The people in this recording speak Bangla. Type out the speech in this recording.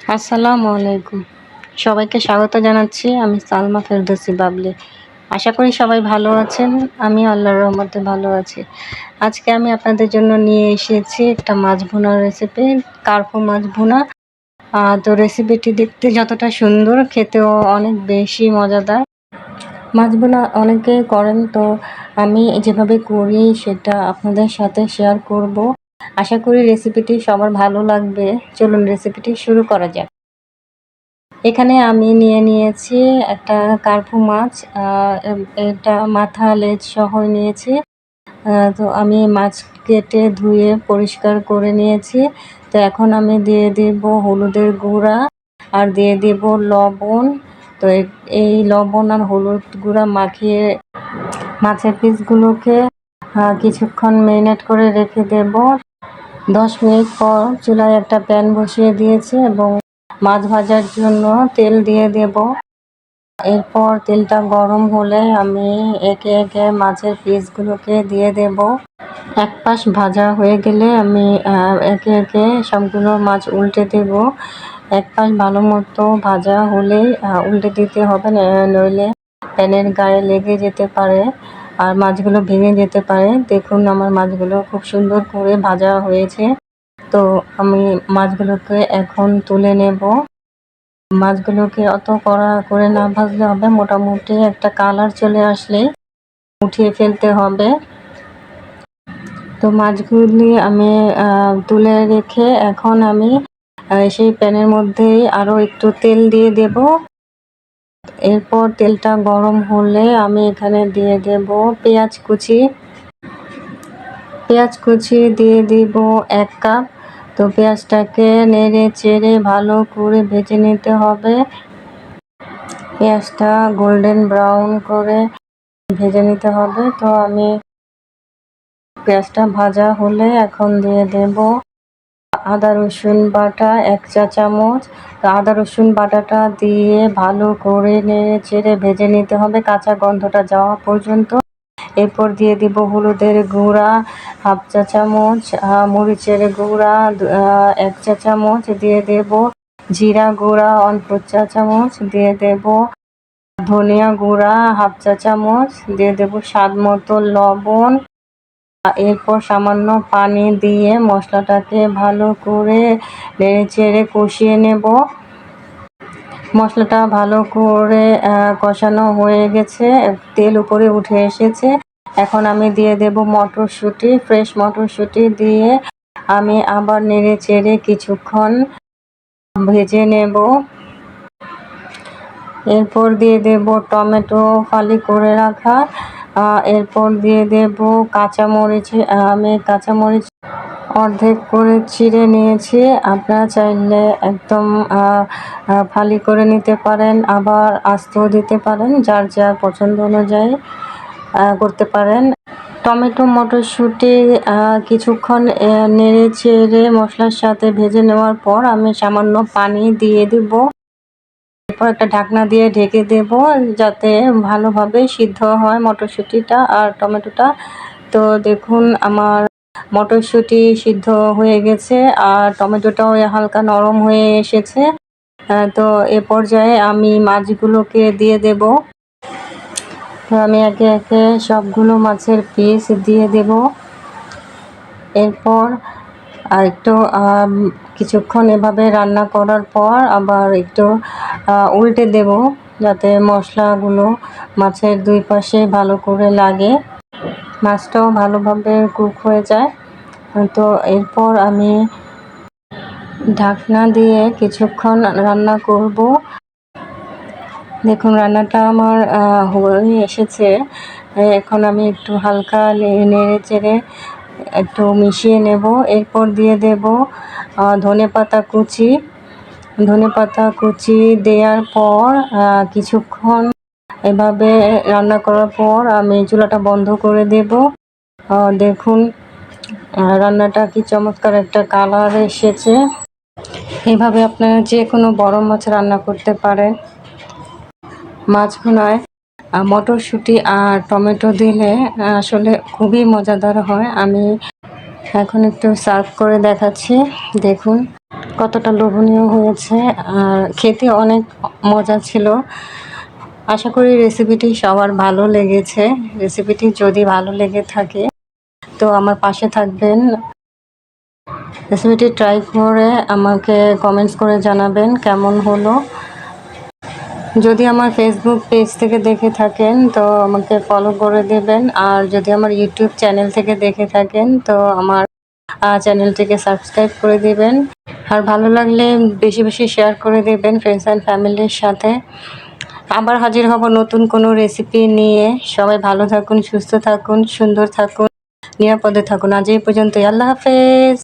আসসালামু আলাইকুম। সবাইকে স্বাগত জানাচ্ছি আমি সালমা ফেরদৌসি বাবলি। আশা করি সবাই ভালো আছেন আমি আল্লাহর রহমতে ভালো আছি। আজকে আমি আপনাদের জন্য নিয়ে এসেছি একটা মাছ ভুনার রেসিপি কার্পো মাছ ভুনা। তো রেসিপিটি দেখতে যতটা সুন্দর, খেতেও অনেক বেশি মজাদার। মাছ ভুনা অনেকে করেন, তো আমি যেভাবে করি সেটা আপনাদের সাথে শেয়ার করব। আশা করি রেসিপিটি সবার ভালো লাগবে। চলুন রেসিপিটি শুরু করা যাক। এখানে আমি নিয়ে নিয়েছি একটা কার্পু মাছ এটা মাথা, লেজ সহ নিয়েছি। তো আমি মাছ কেটে ধুয়ে পরিষ্কার করে নিয়েছি। তো এখন আমি দিয়ে দিব হলুদের গুঁড়া আর দিয়ে দিব লবণ। তো এই লবণ আর হলুদ গুঁড়া মাখিয়ে মাছের পিসগুলোকে কিছুক্ষণ মেরিনেট করে রেখে দেব। দশ মিনিট পর চুলায় একটা প্যান বসিয়ে দিয়েছি এবং মাছ ভাজার জন্য তেল দিয়ে দেব। এরপর তেলটা গরম হলে আমি একে একে মাছের পিসগুলোকে দিয়ে দেব। এক পাশ ভাজা হয়ে গেলে আমি একে একে সবগুলো মাছ উল্টে দেব। এক পাশ ভালো মতো ভাজা হলেই উল্টে দিতে হবে নইলে প্যানের গায়ে লেগে যেতে পারে। আর মাছগুলো ভেঙে যেতে পারে। দেখুন, আমার মাছগুলো খুব সুন্দর করে ভাজা হয়েছে। তো আমি মাছগুলোকে এখন তুলে নেব। মাছগুলোকে অত কড়া করে না ভাজলে হবে, মোটামুটি একটা কালার চলে আসলেই উঠিয়ে ফেলতে হবে। তো মাছগুলি আমি তুলে রেখে এখন আমি সেই প্যানের মধ্যেই আরও একটু তেল দিয়ে দেব। এরপর তেলটা গরম হলে আমি এখানে দিয়ে দেব পেঁয়াজ কুচি। পেঁয়াজ কুচি দিয়ে দিব এক কাপ। তো পেঁয়াজটাকে নেড়ে চেড়ে ভালো করে ভেজে নিতে হবে। পেঁয়াজটা গোল্ডেন ব্রাউন করে ভেজে নিতে হবে। তো আমি পেঁয়াজটা ভাজা হলে এখন দিয়ে দেব আদা রসুন বাটা এক চা চামচ। আদা, রসুন বাটাটা দিয়ে ভালো করে নেড়ে চেড়ে ভেজে নিতে হবে। কাঁচা গন্ধটা যাওয়া পর্যন্ত। এরপর দিয়ে দিব হলুদের গুঁড়া, হাফ চা চামচ মরিচের গুঁড়া এক চা চামচ দিয়ে দেব। জিরা গুঁড়া অল্প চা চামচ দিয়ে দেব। ধনিয়া গুঁড়া, হাফ চা চামচ দিয়ে দেব। স্বাদ মতো লবণ। এরপর সামান্য পানি দিয়ে মশলাটাকে ভালো করে নেড়ে চেড়ে কষিয়ে নেব। মশলাটা ভালো করে কষানো হয়ে গেছে, তেল উপরে উঠে এসেছে। এখন আমি দিয়ে দেব মটরশুঁটি, ফ্রেশ মটরশুঁটি দিয়ে আমি আবার নেড়ে চেড়ে কিছুক্ষণ ভেজে নেব। এরপর দিয়ে দেব টমেটো ফালি করে রাখা। এরপর দিয়ে দেব কাঁচামরিচ আমি কাঁচামরিচ অর্ধেক করে চিড়ে নিয়েছি। আপনারা চাইলে একদম ফালি করে নিতে পারেন, আবার আস্তেও দিতে পারেন, যার যার পছন্দ অনুযায়ী করতে পারেন। টমেটো মটরশুঁটি কিছুক্ষণ নেড়ে চেড়ে মশলার সাথে ভেজে নেওয়ার পর আমি সামান্য পানি দিয়ে দিব। এরপর একটা ঢাকনা দিয়ে ঢেকে দেব যাতে ভালোভাবে সিদ্ধ হয় মটরশুঁটিটা আর টমেটোটা। তো দেখুন, আমার মটরশুঁটি সিদ্ধ হয়ে গেছে আর টমেটোটাও হালকা নরম হয়ে এসেছে। তো এ পর্যায়ে আমি মাছগুলোকে দিয়ে দেব। আমি একে একে সবগুলো মাছের পিস দিয়ে দেব। এরপর একটু কিছুক্ষণ এভাবে রান্না করার পর আবার একটু উল্টে দেব যাতে মশলাগুলো মাছের দুই পাশে ভালো করে লাগে। মাছটাও ভালোভাবে কুক হয়ে যায়। তো এরপর আমি ঢাকনা দিয়ে কিছুক্ষণ রান্না করব। দেখুন, রান্নাটা আমার হয়ে এসেছে। এখন আমি একটু হালকা নেড়ে চেড়ে একটু মিশিয়ে নেব। এরপর দিয়ে দেব ধনে পাতা কুচি। ধনে পাতা কুচি দেওয়ার পর কিছুক্ষণ এভাবে রান্না করার পর আমি চুলাটা বন্ধ করে দেব। দেখুন রান্নাটা কি চমৎকার একটা কালার এসেছে। এভাবে আপনারা যে কোনো বড় মাছ রান্না করতে পারেন। মাছ ভুনায় মটরশুঁটি আর টমেটো দিলে আসলে খুবই মজাদার হয়। আমি এখন একটু সার্ভ করে দেখাচ্ছি। দেখুন, কতটা লোভনীয় হয়েছে। আর খেতে অনেক মজা ছিল। আশা করি রেসিপিটি সবার ভালো লেগেছে। রেসিপিটি যদি ভালো লেগে থাকে, তো আমার পাশে থাকবেন। রেসিপিটি ট্রাই করে আমাকে কমেন্টস করে জানাবেন কেমন হলো। যদি আমার ফেসবুক পেজ থেকে দেখে থাকেন, তো আমাকে ফলো করে দেবেন। আর যদি আমার ইউটিউব চ্যানেল থেকে দেখে থাকেন, তো আমার চ্যানেলটিকে সাবস্ক্রাইব করে দেবেন। আর ভালো লাগলে বেশি বেশি শেয়ার করে দেবেন ফ্রেন্ডস অ্যান্ড ফ্যামিলির সাথে। আবার হাজির হব নতুন কোনো রেসিপি নিয়ে। সবাই ভালো থাকুন, সুস্থ থাকুন, সুন্দর থাকুন, নিরাপদে থাকুন। আজ এই পর্যন্তই। আল্লাহ হাফেজ।